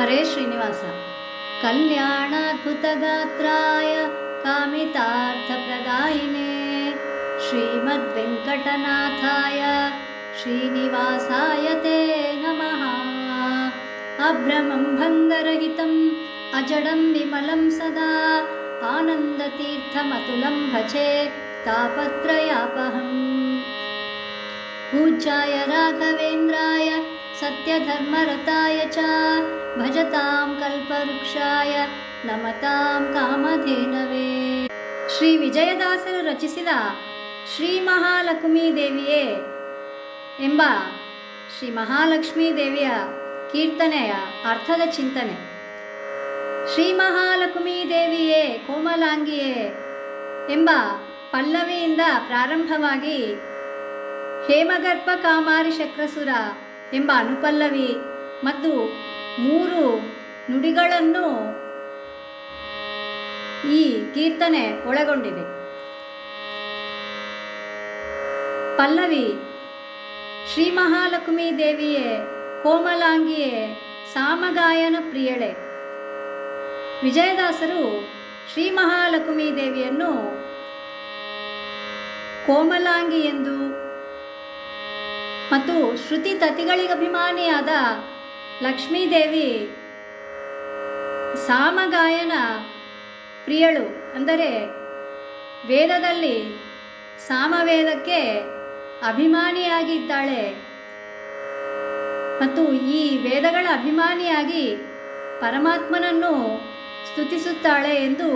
हरे श्रीनिवास कल्याणाद्भुतगात्राय कामितार्थप्रदायिने श्रीमद्वेङ्कटनाथाय श्रीनिवासाय ते नमः। अभ्रमं भङ्गरहितम् अजडं विमलं सदा आनन्दतीर्थमतुलं भजे तापत्रयापहम्। पूज्याय राघवेन्द्राय सत्यधर्मरताय च भजतां ಕಲ್ಪವೃಕ್ಷಾಯ ನಮತಾಂ ಕಾಮಧೇನವೇ ಶ್ರೀ ವಿಜಯದಾಸರು ರಚಿಸಿದ ಶ್ರೀ ಮಹಾಲಕ್ಷ್ಮೀ ದೇವಿಯೇ ಎಂಬ ಶ್ರೀ ಮಹಾಲಕ್ಷ್ಮೀ ದೇವಿಯ ಕೀರ್ತನೆಯ ಅರ್ಥದ ಚಿಂತನೆ ಶ್ರೀ ಮಹಾಲಕ್ಷ್ಮೀ ದೇವಿಯೇ ಕೋಮಲಾಂಗಿಯೇ ಎಂಬ ಪಲ್ಲವಿಯಿಂದ ಪ್ರಾರಂಭವಾಗಿ ಹೇಮಗರ್ಭ ಕಾಮಾರಿ ಶಕ್ರಸುರ ಎಂಬ ಅನುಪಲ್ಲವಿ ಮತ್ತು ಮೂರು ನುಡಿಗಳನ್ನು ಈ ಕೀರ್ತನೆ ಒಳಗೊಂಡಿದೆ. ಪಲ್ಲವಿ ಶ್ರೀ ಮಹಾಲಕ್ಷ್ಮೀ ದೇವಿಯೇ, ಕೋಮಲಾಂಗಿಯೇ, ಸಾಮಗಾಯನ ಪ್ರಿಯಳೆ. ವಿಜಯದಾಸರು ಶ್ರೀ ಮಹಾಲಕ್ಷ್ಮೀ ದೇವಿಯನ್ನು ಕೋಮಲಾಂಗಿ ಎಂದು ಮತ್ತು ಶ್ರುತಿ ತತಿಗಳಿಗಭಿಮಾನಿಯಾದ ಲಕ್ಷ್ಮೀದೇವಿ ಸಾಮಗಾಯನ ಪ್ರಿಯಳು ಅಂದರೆ ವೇದದಲ್ಲಿ ಸಾಮವೇದಕ್ಕೆ ಅಭಿಮಾನಿಯಾಗಿದ್ದಾಳೆ. ಮತ್ತು ಈ ವೇದಗಳ ಅಭಿಮಾನಿಯಾಗಿ ಪರಮಾತ್ಮನನ್ನು ಸ್ತುತಿಸುತ್ತಾಳೆ ಎಂದು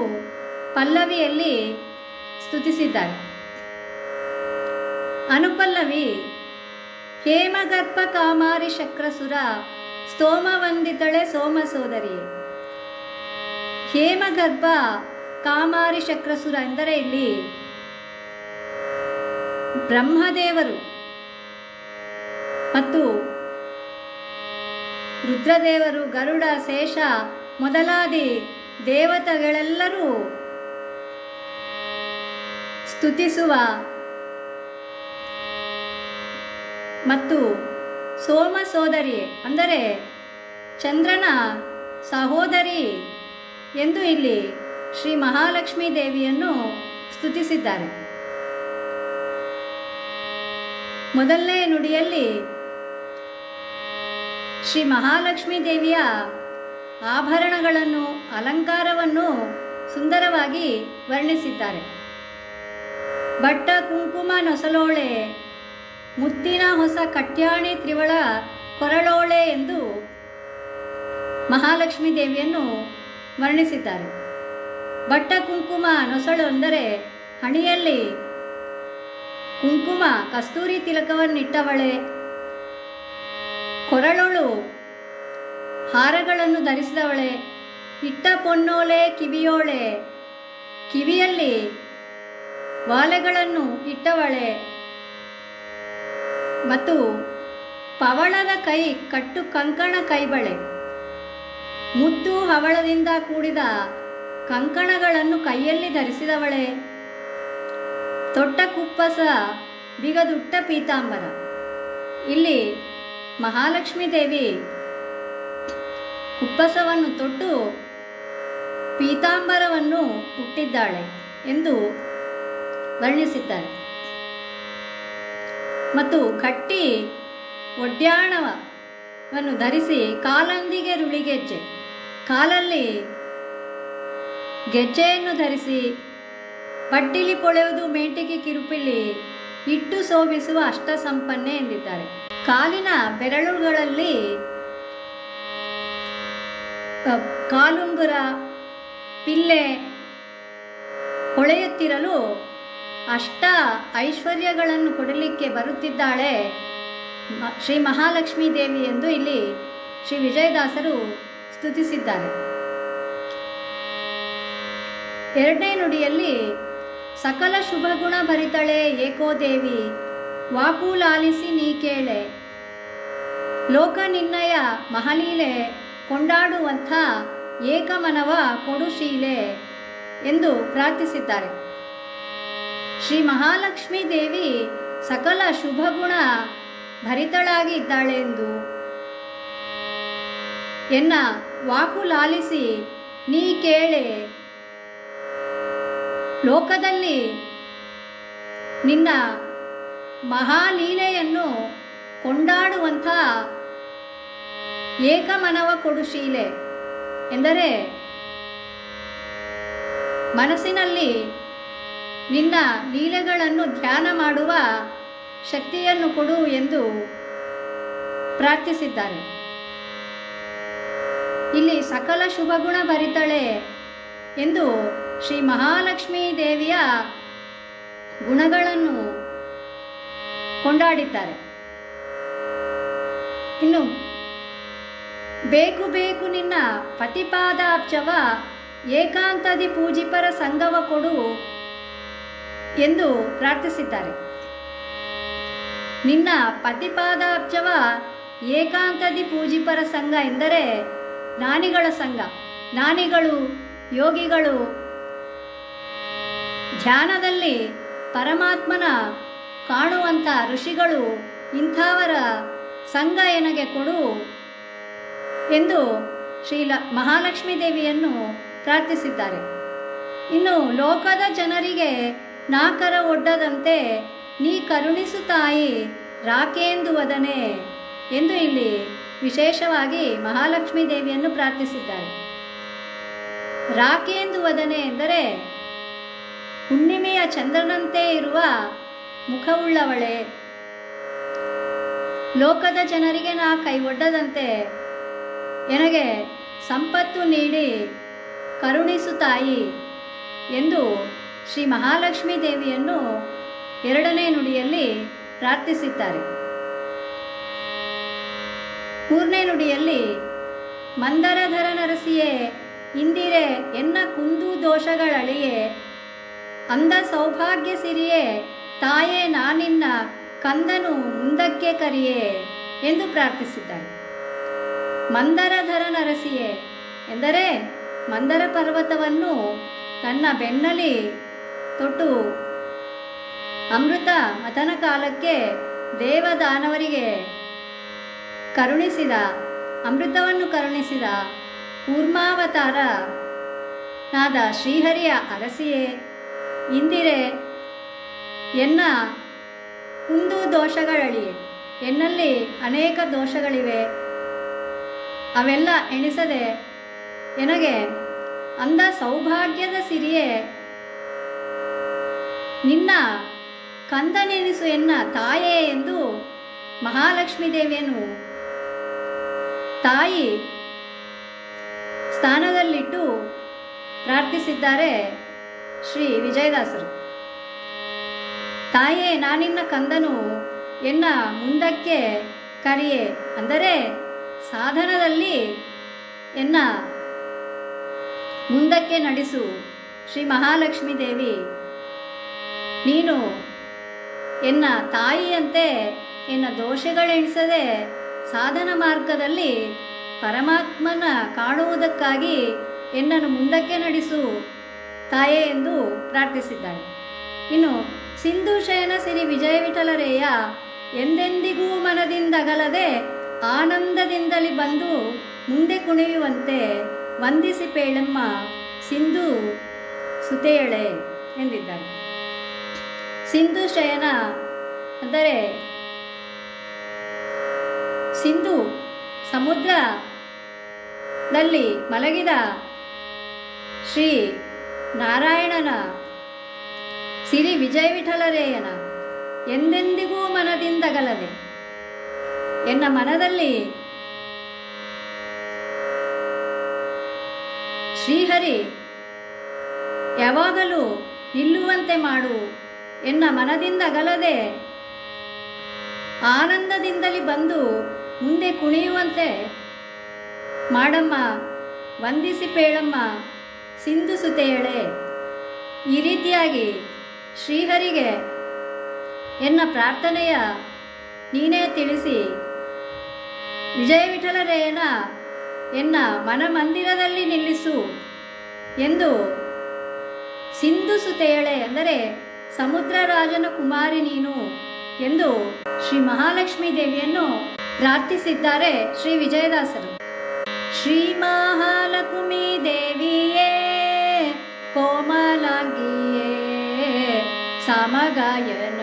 ಪಲ್ಲವಿಯಲ್ಲಿ ಸ್ತುತಿಸಿದ್ದಾರೆ ಅನುಪಲ್ಲವಿ ಹೇಮಗರ್ಭ ಕಾಮಾರಿ ಶಕ್ರಸುರ ಸ್ತೋಮವಂದಿತಳೆ ಸೋಮ ಸೋದರಿ ಹೇಮಗರ್ಭ ಕಾಮಾರಿ ಶಕ್ರಸುರ ಎಂದರೆ ಇಲ್ಲಿ ಬ್ರಹ್ಮದೇವರು ಮತ್ತು ರುದ್ರದೇವರು, ಗರುಡ, ಶೇಷ ಮೊದಲಾದಿ ದೇವತೆಗಳೆಲ್ಲರೂ ಸ್ತುತಿಸುವ ಮತ್ತು ಸೋಮ ಸೋದರಿ ಅಂದರೆ ಚಂದ್ರನ ಸಹೋದರಿ ಎಂದು ಇಲ್ಲಿ ಶ್ರೀ ಮಹಾಲಕ್ಷ್ಮೀ ದೇವಿಯನ್ನು ಸ್ತುತಿಸಿದ್ದಾರೆ. ಮೊದಲನೇ ನುಡಿಯಲ್ಲಿ ಶ್ರೀ ಮಹಾಲಕ್ಷ್ಮೀ ದೇವಿಯ ಆಭರಣಗಳನ್ನು, ಅಲಂಕಾರವನ್ನು ಸುಂದರವಾಗಿ ವರ್ಣಿಸಿದ್ದಾರೆ. ಬಟ್ಟ, ಕುಂಕುಮ, ನೊಸಲೋಳೆ ಮುತ್ತಿನ ಹೊಸ ಕಟ್ಯಾಣಿ ತ್ರಿವಳ ಕೊರಳೋಳೆ ಎಂದು ಮಹಾಲಕ್ಷ್ಮಿ ದೇವಿಯನ್ನು ವರ್ಣಿಸಿದ್ದಾರೆ. ಬಟ್ಟ ಕುಂಕುಮ ನೊಸಳು ಅಂದರೆ ಹಣಿಯಲ್ಲಿ ಕುಂಕುಮ, ಕಸ್ತೂರಿ ತಿಲಕವನ್ನಿಟ್ಟವಳೆ. ಕೊರಳೋಳು ಹಾರಗಳನ್ನು ಧರಿಸಿದವಳೆ. ಇಟ್ಟ ಪೊನ್ನೋಳೆ ಕಿವಿಯೋಳೆ. ಕಿವಿಯಲ್ಲಿ ವಾಲೆಗಳನ್ನು ಇಟ್ಟವಳೆ. ಮತ್ತು ಪವಳದ ಕೈ ಕಟ್ಟು ಕಂಕಣ ಕೈಬಳೆ. ಮುತ್ತು ಹವಳದಿಂದ ಕೂಡಿದ ಕಂಕಣಗಳನ್ನು ಕೈಯಲ್ಲಿ ಧರಿಸಿದವಳೆ. ತೊಟ್ಟ ಕುಪ್ಪಸ ಬಿಗದುಟ್ಟ ಪೀತಾಂಬರ. ಇಲ್ಲಿ ಮಹಾಲಕ್ಷ್ಮೀ ದೇವಿ ಕುಪ್ಪಸವನ್ನು ತೊಟ್ಟು ಪೀತಾಂಬರವನ್ನು ಹುಟ್ಟಿದ್ದಾಳೆ ಎಂದು ವರ್ಣಿಸಿದ್ದಾರೆ. ಮತ್ತು ಕಟ್ಟಿ ಒಡ್ಯಾಣವನ್ನು ಧರಿಸಿ ಕಾಲೊಂದಿಗೆ ರುಳಿಗೆಜ್ಜೆ. ಕಾಲಲ್ಲಿ ಗೆಜ್ಜೆಯನ್ನು ಧರಿಸಿ ಬಟ್ಟಿಲಿ ಪೊಳೆಯುವುದು ಮೇಟಿಗೆ ಕಿರುಪಿಲಿ ಇಟ್ಟು ಶೋಭಿಸುವ ಅಷ್ಟ ಸಂಪನ್ನೆ ಎಂದಿದ್ದಾರೆ. ಕಾಲಿನ ಬೆರಳುಗಳಲ್ಲಿ ಕಾಲುಂಗುರ, ಪಿಲ್ಲೆ ಹೊಳೆಯುತ್ತಿರಲು ಅಷ್ಟ ಐಶ್ವರ್ಯಗಳನ್ನು ಕೊಡಲಿಕ್ಕೆ ಬರುತ್ತಿದ್ದಾಳೆ ಶ್ರೀ ಮಹಾಲಕ್ಷ್ಮೀ ದೇವಿ ಎಂದು ಇಲ್ಲಿ ಶ್ರೀ ವಿಜಯದಾಸರು ಸ್ತುತಿಸಿದ್ದಾರೆ. ಎರಡನೇ ನುಡಿಯಲ್ಲಿ, ಸಕಲ ಶುಭಗುಣ ಭರಿತಳೆ ಏಕೋ ದೇವಿ, ವಾಕು ಲಾಲಿಸಿ ನೀ ಕೇಳೆ. ಲೋಕ ನಿನ್ನಯ ಮಹಲೀಲೆ, ಕೊಂಡಾಡುವಂಥ ಏಕಮನವ ಕೊಡುಶೀಲೆ ಎಂದು ಪ್ರಾರ್ಥಿಸಿದ್ದಾರೆ. ಶ್ರೀ ಮಹಾಲಕ್ಷ್ಮೀ ದೇವಿ ಸಕಲ ಶುಭಗುಣ ಭರಿತಳಾಗಿ ಇದ್ದಾಳೆ ಎಂದು ಎನ್ನ ವಾಕು ಲಾಲಿಸಿ, ನೀ ಕೇಳೆ. ಲೋಕದಲ್ಲಿ ನಿನ್ನ ಮಹಾಲೀಲೆಯನ್ನು ಕೊಂಡಾಡುವಂಥ ಏಕಮನವ ಕೊಡು ಶೀಲೆ. ಎಂದರೆ ಮನಸ್ಸಿನಲ್ಲಿ ನಿನ್ನ ಲೀಲೆಗಳನ್ನು ಧ್ಯಾನ ಮಾಡುವ ಶಕ್ತಿಯನ್ನು ಕೊಡು ಎಂದು ಪ್ರಾರ್ಥಿಸಿದ್ದಾರೆ. ಇಲ್ಲಿ ಸಕಲ ಶುಭಗುಣ ಬರಿತಾಳೆ ಎಂದು ಶ್ರೀ ಮಹಾಲಕ್ಷ್ಮೀ ದೇವಿಯ ಗುಣಗಳನ್ನು ಕೊಂಡಾಡಿದ್ದಾರೆ. ಇನ್ನು ಬೇಕು ಬೇಕು ನಿನ್ನ ಪತಿಪಾದಾಬ್ಜವ ಏಕಾಂತದಿ ಪೂಜಿಪರ ಸಂಗವ ಕೊಡು ಎಂದು ಪ್ರಾರ್ಥಿಸಿದ್ದಾರೆ. ನಿನ್ನ ಪತಿಪಾದಾಬ್ಜವ ಏಕಾಂತದಿ ಪೂಜಿಪರ ಸಂಘ ಎಂದರೆ ಜ್ಞಾನಿಗಳ ಸಂಘ. ನಾನಿಗಳು ಯೋಗಿಗಳು. ಧ್ಯಾನದಲ್ಲಿ ಪರಮಾತ್ಮನ ಕಾಣುವಂಥ ಋಷಿಗಳು ಇಂಥವರ ಸಂಘ ಎನಗೆ ಕೊಡು ಎಂದು ಶ್ರೀ ಲ ಮಹಾಲಕ್ಷ್ಮೀ ದೇವಿಯನ್ನು ಪ್ರಾರ್ಥಿಸಿದ್ದಾರೆ. ಇನ್ನು ಲೋಕದ ಜನರಿಗೆ ನಾಕರ ಒಡ್ಡದಂತೆ ನೀ ಕರುಣಿಸು ತಾಯಿ ರಾಕೇಂದು ವದನೆ ಎಂದು ಇಲ್ಲಿ ವಿಶೇಷವಾಗಿ ಮಹಾಲಕ್ಷ್ಮೀ ದೇವಿಯನ್ನು ಪ್ರಾರ್ಥಿಸಿದ್ದಾರೆ. ರಾಕೇಂದು ವದನೆ ಎಂದರೆ ಹುಣ್ಣಿಮೆಯ ಚಂದ್ರನಂತೆ ಇರುವ ಮುಖವುಳ್ಳವಳೆ. ಲೋಕದ ಜನರಿಗೆ ನಾ ಕೈ ಒಡ್ಡದಂತೆ ನನಗೆ ಸಂಪತ್ತು ನೀಡಿ ಕರುಣಿಸು ತಾಯಿ ಎಂದು ಶ್ರೀ ಮಹಾಲಕ್ಷ್ಮೀ ದೇವಿಯನ್ನು ಎರಡನೇ ನುಡಿಯಲ್ಲಿ ಪ್ರಾರ್ಥಿಸಿದ್ದಾರೆ. ಮೂರನೇ ನುಡಿಯಲ್ಲಿ ಮಂದರಧರ ನರಸಿಯೇ, ಇಂದಿರೆ ಎನ್ನ ಕುಂದು ದೋಷಗಳಳಿಯೇ ಅಂದ ಸೌಭಾಗ್ಯ ಸಿರಿಯೇ, ತಾಯೇ ನಾನಿನ್ನ ಕಂದನು ಮುಂದಕ್ಕೆ ಕರಿಯೇ ಎಂದು ಪ್ರಾರ್ಥಿಸಿದ್ದಾರೆ. ಮಂದರಧರ ನರಸಿಯೇ ಎಂದರೆ, ಮಂದರ ಪರ್ವತವನ್ನು ತನ್ನ ಬೆನ್ನಲಿ ತೊಟ್ಟು. ಅಮೃತ ಮತನ ಕಾಲಕ್ಕೆ ದೇವದಾನವರಿಗೆ ಕರುಣಿಸಿದ, ಅಮೃತವನ್ನು ಕರುಣಿಸಿದ ಕೂರ್ಮಾವತಾರ ನಾದ ಶ್ರೀಹರಿಯ ಅರಸಿಯೇ. ಇಂದಿರೆ, ಎನ್ನ ಕುಂದು ದೋಷಗಳಳಿ ಎನ್ನಲ್ಲಿ ಅನೇಕ ದೋಷಗಳಿವೆ. ಅವೆಲ್ಲ ಎಣಿಸದೆ, ಎನಗೆ ಅಂದ ಸೌಭಾಗ್ಯದ ಸಿರಿಯೇ ನಿನ್ನ ಕಂದನೆನಿಸು ಎನ್ನ ತಾಯೇ ಎಂದು ಮಹಾಲಕ್ಷ್ಮೀ ದೇವಿಯನ್ನು ತಾಯಿ ಸ್ಥಾನದಲ್ಲಿಟ್ಟು ಪ್ರಾರ್ಥಿಸಿದ್ದಾರೆ ಶ್ರೀ ವಿಜಯದಾಸರು. ತಾಯೇ ನಾನಿನ್ನ ಕಂದನು ಎನ್ನ ಮುಂದಕ್ಕೆ ಕರಿಯೆ. ಅಂದರೆ ಸಾಧನದಲ್ಲಿ ಎನ್ನ ಮುಂದಕ್ಕೆ ನಡೆಸು. ಶ್ರೀ ಮಹಾಲಕ್ಷ್ಮೀ ದೇವಿ ನೀನು ಎನ್ನ ತಾಯಿಯಂತೆ ಎನ್ನ ದೋಷಗಳೆಣಿಸದೆ ಸಾಧನ ಮಾರ್ಗದಲ್ಲಿ ಪರಮಾತ್ಮನ ಕಾಣುವುದಕ್ಕಾಗಿ ಎನ್ನನ್ನು ಮುಂದಕ್ಕೆ ನಡೆಸು ತಾಯೇ ಎಂದು ಪ್ರಾರ್ಥಿಸಿದ್ದಾಳೆ. ಇನ್ನು ಸಿಂಧು ಶಯನ ಸಿರಿ ವಿಜಯ ವಿಠಲರೇಯ ಎಂದೆಂದಿಗೂ ಮನದಿಂದಗಲದೆ ಆನಂದದಿಂದಲಿ ಬಂದು ಮುಂದೆ ಕುಣಿಯುವಂತೆ ವಂದಿಸಿ ಪೇಳಮ್ಮ ಸಿಂಧು ಸುತೆಯಳೆ ಎಂದಿದ್ದಾರೆ ಸಿಂಧು ಶಯನ ಅಂದರೆ ಸಿಂಧು ಸಮುದ್ರದಲ್ಲಿ ಮಲಗಿದ ಶ್ರೀ ನಾರಾಯಣನ ಸಿರಿ ವಿಜಯ ವಿಠಲರೇಯನ ಎಂದೆಂದಿಗೂ ಮನದಿಂದಗಲದೆ ಎನ್ನ ಮನದಲ್ಲಿ ಶ್ರೀಹರಿ ಯಾವಾಗಲೂ ನಿಲ್ಲುವಂತೆ ಮಾಡು ಎನ್ನ ಮನದಿಂದ ಗಲದೆ ಆನಂದದಿಂದಲೇ ಬಂದು ಮುಂದೆ ಕುಣಿಯುವಂತೆ ಮಾಡಮ್ಮ, ವಂದಿಸಿ ಪೇಳಮ್ಮ ಸಿಂಧು ಸುತೆಯಳೆ ಈ ರೀತಿಯಾಗಿ ಶ್ರೀಹರಿಗೆ ಎನ್ನ ಪ್ರಾರ್ಥನೆಯ ನೀನೇ ತಿಳಿಸಿ ವಿಜಯ ವಿಠಲರೇನ ಎನ್ನ ಮನಮಂದಿರದಲ್ಲಿ ನಿಲ್ಲಿಸು ಎಂದು ಸಿಂಧು ಸುತೆಯಳೆ ಅಂದರೆ ಸಮುದ್ರ ರಾಜನ ಕುಮಾರಿ ನೀನು ಎಂದು ಶ್ರೀ ಮಹಾಲಕ್ಷ್ಮಿ ದೇವಿಯನ್ನು ಪ್ರಾರ್ಥಿಸಿದ್ದಾರೆ ಶ್ರೀ ವಿಜಯದಾಸರು. ಶ್ರೀಮಹಾಲಕ್ಷ್ಮೀ ದೇವಿಯೇ, ಕೋಮಲಾಂಗಿಯೇ, ಸಮಗಾಯನ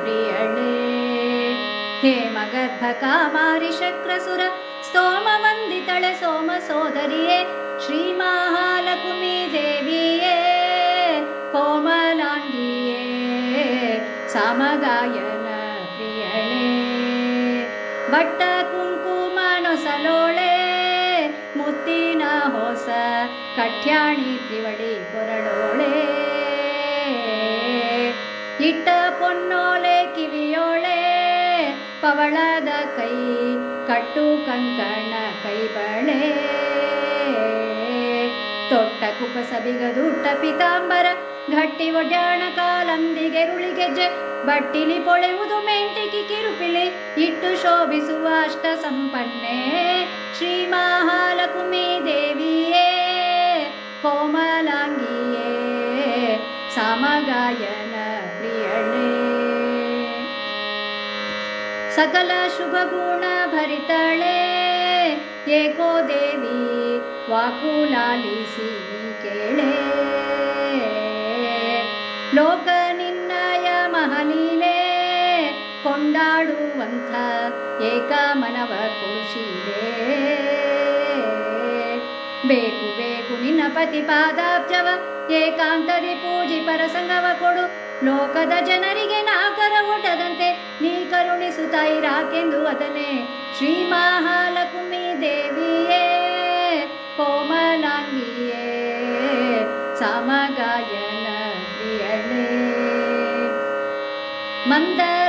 ಪ್ರಿಯಳೇ, ಹೇಮಗರ್ಭ ಕಾಮಾರಿ ಶಕ್ರಸುರ, ಸ್ತೋಮ ವಂದಿತಳೆ ಸೋಮ ಸೋದರಿಯೇ, ಶ್ರೀ ಮಹಾಲಕ್ಷ್ಮಿ ದೇವಿಯೇ ಕೋಮಲಾಂಗಿಯೇ ಸಮಗಾಯನ ಪ್ರಿಯಳೇ ಬಟ್ಟ ಕುಂಕುಮ ನೊಸಲೋಳೆ ಮುತ್ತಿನ ಹೊಸ ಕಟ್ಯಾಣಿ ತ್ರಿವಳಿ ಕೊರಳೋಳೆ ಇಟ್ಟ ಪೊನ್ನೋಲೆ ಕಿವಿಯೋಳೆ ಪವಳದ ಕೈ ಕಟ್ಟು ಕಂಕಣ ಕೈಬಳೆ ತೊಟ್ಟ ಕುಪಸ ಬಿಗದುಟ್ಟ ಪಿತಾಂಬರ ಗಟ್ಟಿ ಒಡ್ಯಾಣ ಕಾಲಂದಿಗೆ ರುಳಿಗೆಜ್ಜೆ ಬಟ್ಟಿಲಿ ಪೊಳೆಯುವುದು ಮೆಂಟಿಕಿ ಕಿರುಪಿಳಿ ಇಟ್ಟು ಶೋಭಿಸುವ ಅಷ್ಟ ಸಂಪನ್ನೆ ಶ್ರೀ ಮಹಾಲಕ್ಷ್ಮೀ ದೇವಿಯೇ ಕೋಮಲಾಂಗಿಯೇ ಸಮಗಾಯನ ಪ್ರಿಯಳೇ ಸಕಲ ಶುಭ ಗುಣ ಭರಿತಳೆ ಏಕೋ ದೇವಿ ಏಕ ಮನವ ಕುಶೀಲೆ ಬೇಕು ಬೇಕು, ನಿನ್ನ ಪತಿ ಪಾದಾಬ್ಜವ ಏಕಾಂತದಿ ಪೂಜಿ ಪರಸಂಗವ ಕೊಡು. ಲೋಕದ ಜನರಿಗೆ ನಾಕರ ಹುಟ್ಟದಂತೆ ನೀ ಕರುಣಿಸುತ್ತೈರಾಕೆಂದು ಅದನ್ನೇ. ಶ್ರೀ ಮಹಾಲಕ್ಷ್ಮೀ ದೇವಿಯೇ ಕೋಮಲಾಂಗಿಯೇ, ಸಮಗಾಯನ ಪ್ರಿಯಳೇ ಮಂದರಧರ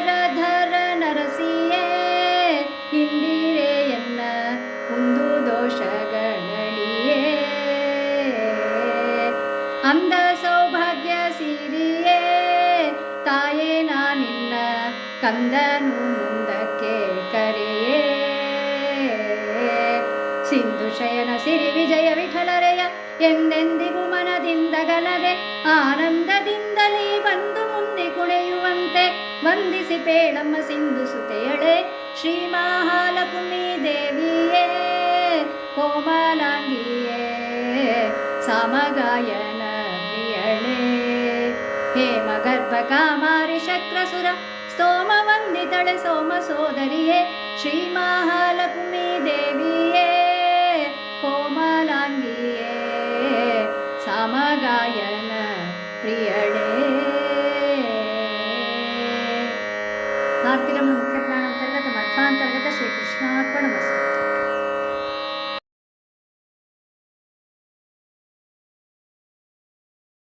ವಿಜಯ ವಿಠಲರೆಯ ಎಂದೆಂದಿಗೂ ಮನದಿಂದಗಲದೆ ಆನಂದದಿಂದಲೇ ಬಂದು ಮುಂದೆ ಕುಣಿಯುವಂತೆ ವಂದಿಸಿ ಪೇಳಮ್ಮ ಸಿಂಧು ಸುತೆಯಳೆ ಶ್ರೀ ಮಹಾಲಕ್ಷ್ಮೀ ದೇವಿಯೇ ಕೋಮಲಾಂಗಿಯೇ ಸಮಗಾಯನ ಪ್ರಿಯಳೇ ಹೇಮಗರ್ಭ ಕಾಮಾರಿ ಶಕ್ರಸುರ ಸ್ತೋಮ ವಂದಿತಳೆ ಸೋಮ ಸೋದರಿಯೇ ಶ್ರೀ ಮಹಾಲಕ್ಷ್ಮೀ ದೇವಿಯೇ ಕೋಮಲಾಂಗಿಯೇ कृष्णार्पणमस्तु